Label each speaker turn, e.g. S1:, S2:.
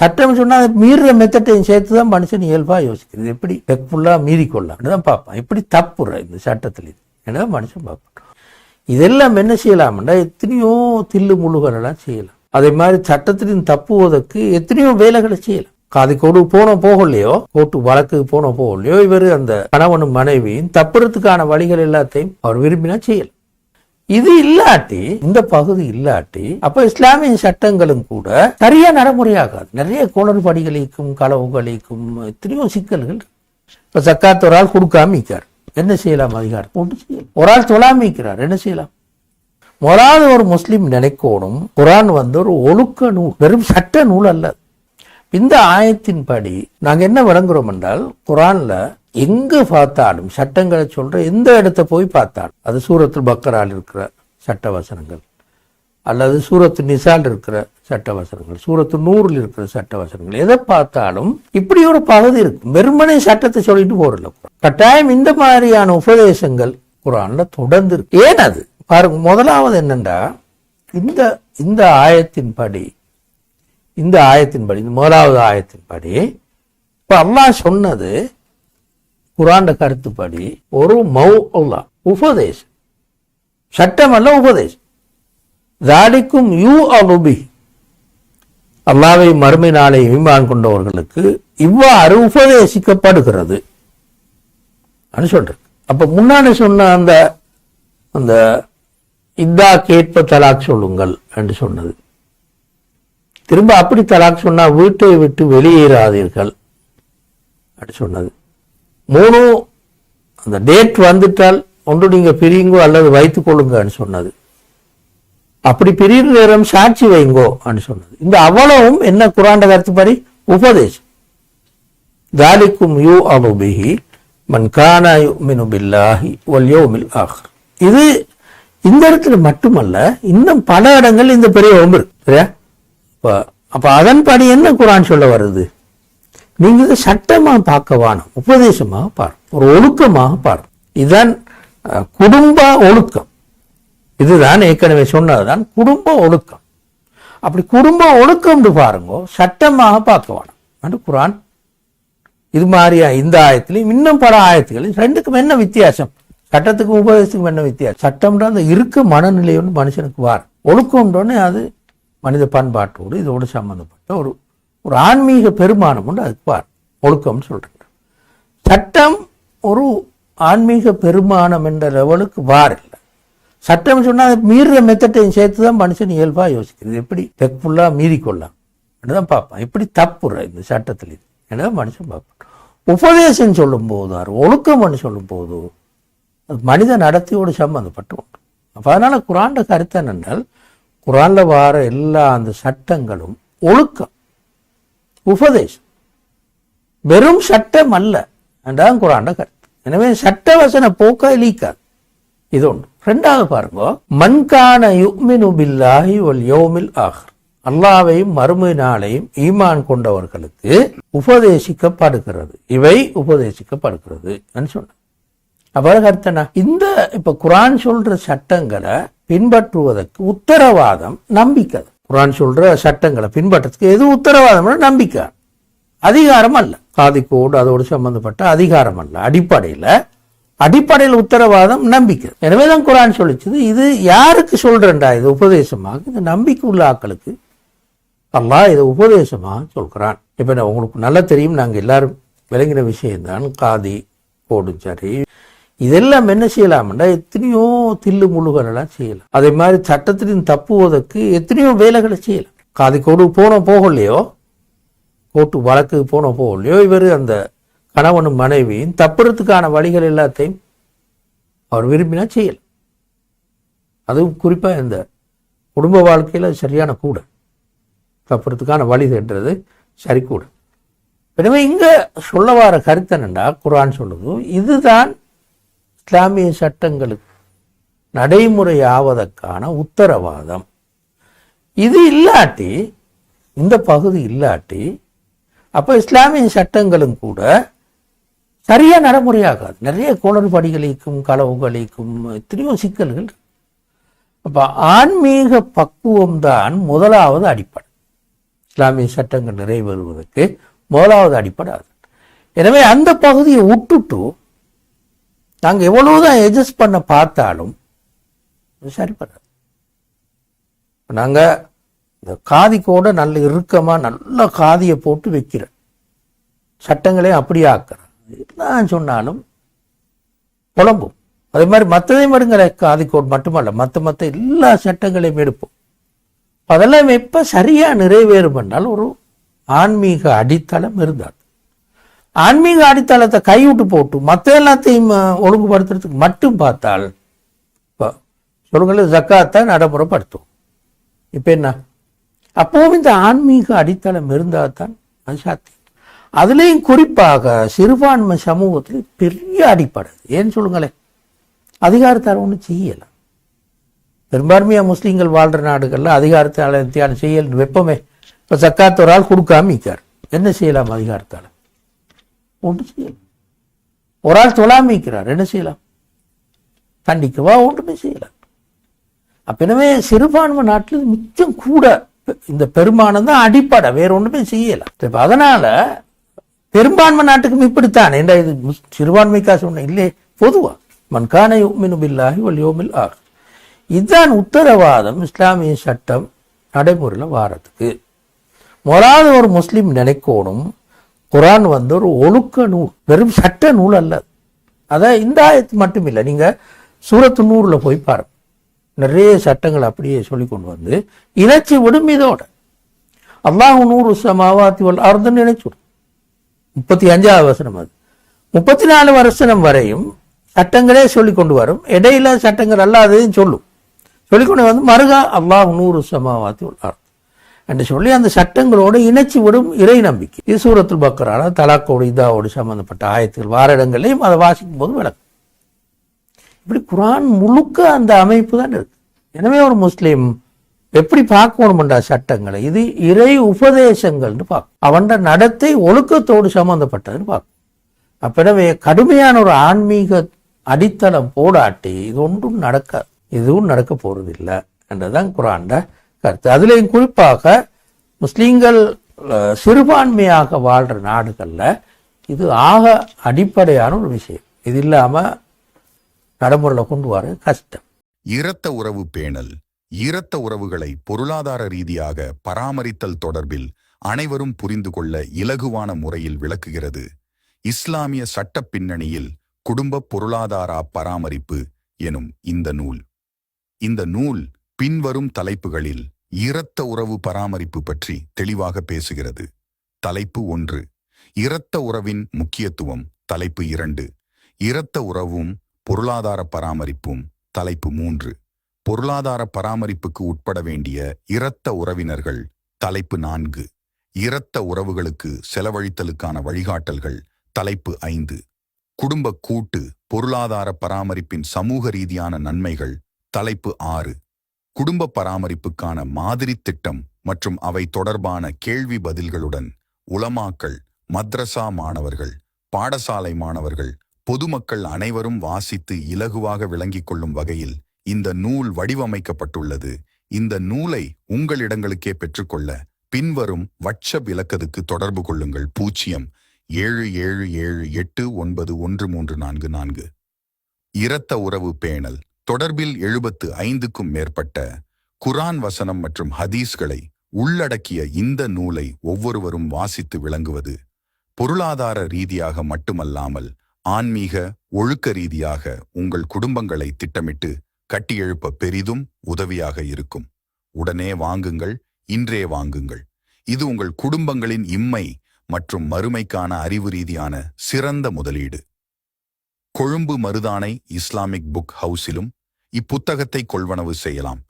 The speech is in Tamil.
S1: சட்டம் சொன்னால் அதை மீறுற மெத்தட்டையும் சேர்த்து தான் மனுஷன் இயல்பாக யோசிக்கிறது. எப்படி? ஃபுல்லா மீறிக்கொள்ளலாம் தான் பார்ப்பான். எப்படி தப்புற இந்த சட்டத்தில் இது? என்னதான் மனுஷன் பார்ப்பான். இதெல்லாம் என்ன செய்யலாம்னா எத்தனையோ தில்லு முழுகலாம் செய்யலாம். அதே மாதிரி சட்டத்திலும் தப்புவதற்கு எத்தனையோ வேலைகளை செய்யலாம். காது கொடு போன போகலையோ கோர்ட்டு வழக்கு போன போகலையோ இவர் அந்த கணவனும் மனைவியும் தப்புறதுக்கான வழிகள் எல்லாத்தையும் அவர் விரும்பினா செய்யலாம். இது இல்லாட்டி இந்த பகுதி இல்லாட்டி அப்ப இஸ்லாமிய சட்டங்களும் கூட சரியா நடைமுறையாகாது. நிறைய குளறுபடிகளுக்கும் களவுகளுக்கும் எத்தனையோ சிக்கல்கள் இப்ப சக்காத் ஒரு ஆள் கொடுக்காமிக்கார் என்ன செய்யலாம் அதிகாரம்? ஒன்றும் செய்யலாம். ஒரு ஆள் தொழாமிக்கிறார் என்ன செய்யலாம்? முதலாவது ஒரு முஸ்லீம் நினைக்கணும் குரான் வந்து ஒரு ஒழுக்க நூல் வெறும் சட்ட நூல் அல்ல. இந்த ஆயத்தின்படி நாங்கள் என்ன விளங்குறோம் என்றால் குரான்ல எங்கு பார்த்தாலும் சட்டங்களை சொல்ற எந்த இடத்த போய் பார்த்தாலும் அது சூரத்து பக்கரால் இருக்கிற சட்ட வசனங்கள் அல்லது சூரத்து நிசால் இருக்கிற சட்ட வசனங்கள் சூரத்து நூறில் இருக்கிற சட்ட வசனங்கள் எதை பார்த்தாலும் இப்படி ஒரு பகுதி இருக்கு வெறுமனை சட்டத்தை சொல்லிட்டு போறல கட்டாயம் இந்த மாதிரியான உபதேசங்கள் குரான்ல தொடர்ந்து இருக்கு. ஏன் அது? பாருங்க முதலாவது என்னண்டா இந்த இந்த ஆயத்தின்படி இந்த ஆயத்தின்படி இந்த முதலாவது ஆயத்தின்படி இப்போ அல்லாஹ் சொன்னது குராண்ட கருத்துப்படி ஒரு மௌ உபதேசம். சட்டம் அல்ல உபதேசம். தாடிக்கும் யூ அபுபி அல்லாவை மறுமை நாளை ஈமான் கொண்டவர்களுக்கு இவ்வாறு உபதேசிக்கப்படுகிறது. சொல்றேன் அப்ப முன்னாடி சொன்ன அந்த அந்த இதா கேட்ப தலாக் சொல்லுங்கள் என்று சொன்னது. திரும்ப அப்படி தலாக் சொன்னா வீட்டை விட்டு வெளியேறாதீர்கள். அப்படி சொன்னது. மூணு அந்த டேட் வந்துட்டால் ஒன்று நீங்கள் பிரியுங்கோ அல்லது வைத்துக் கொள்ளுங்கன்னு சொன்னது. அப்படி பிரியும் நேரம் சாட்சி வைங்கோ அப்படின்னு சொன்னது. இந்த அவ்வளவும் என்ன குராண்ட கருத்துப்படி உபதேசம். தாலிக்கும் யூ அபுபிஹி மன் கானா பில்லாஹி வல் யௌமில் ஆஹிர் இது இந்த இடத்துல மட்டுமல்ல இன்னும் பல இடங்கள் இந்த பெரிய ஒம்பு சரியா? அப்ப அப்போ அதன்படி என்ன குரான் சொல்ல வருது? நீங்க இதை சட்டமா பார்க்க வேணும். உபதேசமாக பாரு. ஒரு ஒழுக்கமாக பாரு. இதுதான் குடும்ப ஒழுக்கம். இதுதான் ஏற்கனவே சொன்னதுதான் குடும்ப ஒழுக்கம். அப்படி குடும்ப ஒழுக்கம்னு பாருங்க சட்டமாக பார்க்க வேணும். குரான் இது மாதிரியா இந்த ஆயத்துலையும் இன்னும் பல ஆயத்துகளையும் ரெண்டுக்கும் என்ன வித்தியாசம்? சட்டத்துக்கும் உபதேசத்துக்கும் என்ன வித்தியாசம்? சட்டம்ன்ற அந்த இருக்க மனநிலையோடு மனுஷனுக்கு வார். ஒழுக்கம்ன்றோடனே அது மனித பண்பாட்டோடு இதோடு சம்பந்தப்பட்ட ஒரு ஒரு ஆன்மீக பெருமானம் உண்டு. அதுக்கு வார் ஒழுக்கம்னு சொல்றேன் சட்டம் ஒரு ஆன்மீக பெருமானம் என்ற லெவலுக்கு வார் இல்லை. சட்டம் சொன்னா அது மீறுற மெத்தட்டையும் சேர்த்து தான் மனுஷன் இயல்பா யோசிக்கிறது எப்படி ஃபுல்லா மீறிக்கொள்ளலாம் தான் பார்ப்பான். எப்படி தப்புற இந்த சட்டத்தில் இது என்ன மனுஷன் பார்ப்பான். உபதேசம் சொல்லும் போது ஒழுக்கம்னு சொல்லும் போது மனித நடத்தையோடு சம்பந்தப்பட்டு உண்டு. அப்ப அதனால குரான்ட கருத்து என்னென்றால் குரானில் வார எல்லா அந்த சட்டங்களும் ஒழுக்கம் உபதேசம். வெறும் சட்டம் அல்ல. என்றான் குரான கருத்து. எனவே சட்ட வசன போக்க லீக்காது இது ஒன்று ரெண்டாவது பாருங்க மண்கான யுக்மினு பில்லாஹி ஒல் யோமில் ஆஹர். அல்லாவையும் மறுமை நாளையும் ஈமான் கொண்டவர்களுக்கு உபதேசிக்கப்படுகிறது. இவை உபதேசிக்கப்படுகிறது. சொன்ன அப்ப இந்த இப்ப குரான் சொல்ற சட்டங்களை பின்பற்றுவதற்கு உத்தரவாதம் நம்பிக்கை. குரான் சொல்ற சட்டங்களை பின்பற்றதுக்கு எது உத்தரவாதம் நம்பிக்கை. அதிகாரம் அல்ல. காதிக்கோடு அதோடு சம்பந்தப்பட்ட அதிகாரம் அல்ல. அடிப்படையில் அடிப்படையில் உத்தரவாதம் நம்பிக்கை. எனவே தான் குரான் சொல்லிச்சது. இது யாருக்கு சொல்றேன்டா? இது உபதேசமாக இந்த நம்பிக்கை உள்ள ஆக்களுக்கு. அல்லாஹ் இதை உபதேசமாக சொல்கிறான். இப்போ உங்களுக்கு நல்லா தெரியும். நாங்கள் எல்லாரும் விளங்கின விஷயம்தான். காதி கோடும் சரி இதெல்லாம் என்ன செய்யலாம்டா எத்தனையோ தில்லு முழுகலாம் செய்யலாம். அதே மாதிரி சட்டத்திலும் தப்புவதற்கு எத்தனையோ வேலைகளை செய்யலாம். காதி கோடு போனோம் போகலையோ? கோர்ட்டு வழக்கு போனோம் போகலையோ? இவர் அந்த கணவனும் மனைவியும் தப்புறதுக்கான வழிகள் எல்லாத்தையும் அவர் விரும்பினா செய்யலாம். அதுவும் குறிப்பாக இந்த குடும்ப வாழ்க்கையில சரியான கூட. தப்புறதுக்கான வழி தேடுறது சரி கூட எனவே இங்க சொல்ல வர கருத்து என்னண்டா குரான் சொல்லுது இதுதான் இஸ்லாமிய சட்டங்களுக்கு நடைமுறை ஆவதற்கான உத்தரவாதம். இது இல்லாட்டி இந்த பகுதி இல்லாட்டி அப்போ இஸ்லாமிய சட்டங்களும் கூட சரியாக நடைமுறையாகாது. நிறைய குளறுபடிகளுக்கும் களவுகளுக்கும் எத்தனையோ சிக்கல்கள் அப்போ ஆன்மீக பக்குவம்தான் முதலாவது அடிப்படை. இஸ்லாமிய சட்டங்கள் நிறைவேறுவதற்கு முதலாவது அடிப்படை அது. எனவே அந்த பகுதியை விட்டுட்டு நாங்கள் எவ்வளவுதான் எட்ஜஸ்ட் பண்ண பார்த்தாலும் சரி சரிப்படாது நாங்கள் இந்த காதி கூட நல்ல இறுக்கமாக நல்ல காதியை போட்டு வைக்கிறோம் சட்டங்களே அப்படியே ஆக்கிறோம் என்ன சொன்னாலும் புலம்பும். அதே மாதிரி மற்றதையும் எடுங்கிற காதி கோட் மட்டுமல்ல மற்ற மற்ற எல்லா சட்டங்களையும் எடுப்போம். அதெல்லாம் எப்போ சரியாக நிறைவேறும் என்றால் ஒரு ஆன்மீக அடித்தளம் இருந்தால். ஆன்மீக அடித்தளத்தை கைவிட்டு போட்டு மற்ற எல்லாத்தையும் ஒழுங்குபடுத்துறதுக்கு மட்டும் பார்த்தால் இப்போ சொல்லுங்கள் ஜக்காத்தை நடைமுறைப்படுத்தும். இப்போ என்ன? அப்போவும் இந்த ஆன்மீக அடித்தளம் இருந்தால் தான் அது சாத்தியம். அதுலேயும் குறிப்பாக சிறுபான்மை சமூகத்தில் பெரிய அடிப்படை ஏன்னு சொல்லுங்களேன்? அதிகாரத்தால் ஒன்றும் செய்யலாம் பெரும்பான்மையாக முஸ்லீம்கள் வாழ்கிற நாடுகளில் அதிகாரத்தால் தியானம் செய்யல் வெப்பமே. இப்போ சக்காத்தோரால் ஒரு ஆள் கொடுக்காம இருக்கார் என்ன செய்யலாம் அதிகாரத்தால்? ஒன்று செய்யலாம். ஒரு ஆள் தொழாம இருக்கிறார் என்ன செய்யலாம்? தண்டிக்கவா ஒன்றுமே செய்யலாம். அப்பனவே சிறுபான்மை நாட்டில் மிச்சம் கூட இந்த பெரும்பானம் தான் அடிப்படை வேற ஒன்றுமே செய்யலாம். இப்போ அதனால பெரும்பான்மை நாட்டுக்கும் இப்படித்தான்? என்ன இது முஸ்- சிறுபான்மைக்கா சொன்ன இல்லையே பொதுவா. மன்கான யோமினுபில்லாகி வல் யோமில் ஆர் இதுதான் உத்தரவாதம் இஸ்லாமிய சட்டம் நடைமுறையில் வாரத்துக்கு. முதலாவது ஒரு முஸ்லீம் நினைக்கணும் குரான் வந்து ஒரு ஒழுக்க நூல் வெறும் சட்ட நூல் அல்ல. அதை இந்த ஆயத்து மட்டும் இல்லை சூரத்து நூறில் போய் பாருங்க. நிறைய சட்டங்கள் அப்படியே சொல்லி கொண்டு வந்து இணைச்சி விடும் இதோட. அல்லாஹ் நூறு சமாவாத்தி வல் இணைச்சி நினைச்சுடும் முப்பத்தி அஞ்சாவது வசனம் அது. முப்பத்தி நாலு வருஷம் வரையும் சட்டங்களே சொல்லி கொண்டு வரும். இடையில சட்டங்கள் அல்லாததையும் சொல்லும். சொல்லிக் கொண்டு வந்து மறுகா அல்லாஹ் நூறு சமாவாத்தி உள்ளார் என்று சொல்லி அந்த சட்டங்களோடு இணைச்சி விடும் இறை நம்பிக்கை. இது சூரத்துல் பக்கரான தலாக்கோடு இதாவோடு சம்பந்தப்பட்ட ஆயத்துகள் வார இடங்களையும் அதை வாசிக்கும் போது விளக்கும். இப்படி குரான் முழுக்க அந்த அமைப்பு தான் இருக்கு. எனவே ஒரு முஸ்லீம் எப்படி பார்க்கணும்டா சட்டங்களை இது இறை உபதேசங்கள்னு பார்க்கும். அவன் நடத்தை ஒழுக்கத்தோடு சம்பந்தப்பட்டதுன்னு பார்க்கும். அப்ப எனவே கடுமையான ஒரு ஆன்மீக அடித்தளம் போடாட்டி இது ஒன்றும் நடக்காது. இதுவும் நடக்க போறதில்லை என்றதான் குரான்ட கருத்து. அதுலேயும் குறிப்பாக முஸ்லீம்கள் சிறுபான்மையாக வாழ்ற நாடுகள்ல இது ஆக அடிப்படையான ஒரு விஷயம். இது இல்லாம நடைமுறையில் கொண்டு வர கஷ்டம்.
S2: இரத்த உறவு பேணல் இரத்த உறவுகளை பொருளாதார ரீதியாக பராமரித்தல் தொடர்பில் அனைவரும் புரிந்து கொள்ள இலகுவான முறையில் விளக்குகிறது. இஸ்லாமிய சட்ட பின்னணியில் குடும்ப பொருளாதார பராமரிப்பு எனும் இந்த நூல். இந்த நூல் பின்வரும் தலைப்புகளில் இரத்த உறவு பராமரிப்பு பற்றி தெளிவாக பேசுகிறது. தலைப்பு ஒன்று இரத்த உறவின் முக்கியத்துவம். தலைப்பு இரண்டு இரத்த உறவும் பொருளாதார பராமரிப்பும். தலைப்பு மூன்று பொருளாதார பராமரிப்புக்கு உட்பட வேண்டிய இரத்த உறவினர்கள். தலைப்பு நான்கு இரத்த உறவுகளுக்கு செலவழித்தலுக்கான வழிகாட்டல்கள். தலைப்பு ஐந்து குடும்ப கூட்டு பொருளாதார பராமரிப்பின் சமூக ரீதியான நன்மைகள். தலைப்பு ஆறு குடும்ப பராமரிப்புக்கான மாதிரி திட்டம் மற்றும் அவை தொடர்பான கேள்வி பதில்களுடன் உலமாக்கள் மத்ரசா மாணவர்கள் பாடசாலை மாணவர்கள் பொதுமக்கள் அனைவரும் வாசித்து இலகுவாக விளங்கிக் கொள்ளும் வகையில் இந்த நூல் வடிவமைக்கப்பட்டுள்ளது. இந்த நூலை உங்களிடங்களுக்கே பெற்றுக்கொள்ள பின்வரும் வட்ச விளக்கதுக்கு தொடர்பு கொள்ளுங்கள். பூஜ்ஜியம் ஏழு ஏழு ஏழு எட்டு ஒன்பது ஒன்று மூன்று நான்கு நான்கு. இரத்த உறவு பேணல். தொடர்பில் எழுபத்து ஐந்துக்கும் மேற்பட்ட குரான் வசனம் மற்றும் ஹதீஸ்களை உள்ளடக்கிய இந்த நூலை ஒவ்வொருவரும் வாசித்து விளங்குவது பொருளாதார ரீதியாக மட்டுமல்லாமல் ஆன்மீக ஒழுக்க ரீதியாக உங்கள் குடும்பங்களை திட்டமிட்டு கட்டியெழுப்ப பெரிதும் உதவியாக இருக்கும். உடனே வாங்குங்கள் இன்றே வாங்குங்கள். இது உங்கள் குடும்பங்களின் இம்மை மற்றும் மறுமைக்கான அறிவு ரீதியான சிறந்த முதலீடு. கொழும்பு மருதானை இஸ்லாமிக் புக் ஹவுஸிலும் இப்புத்தகத்தை கொள்வனவு செய்யலாம்.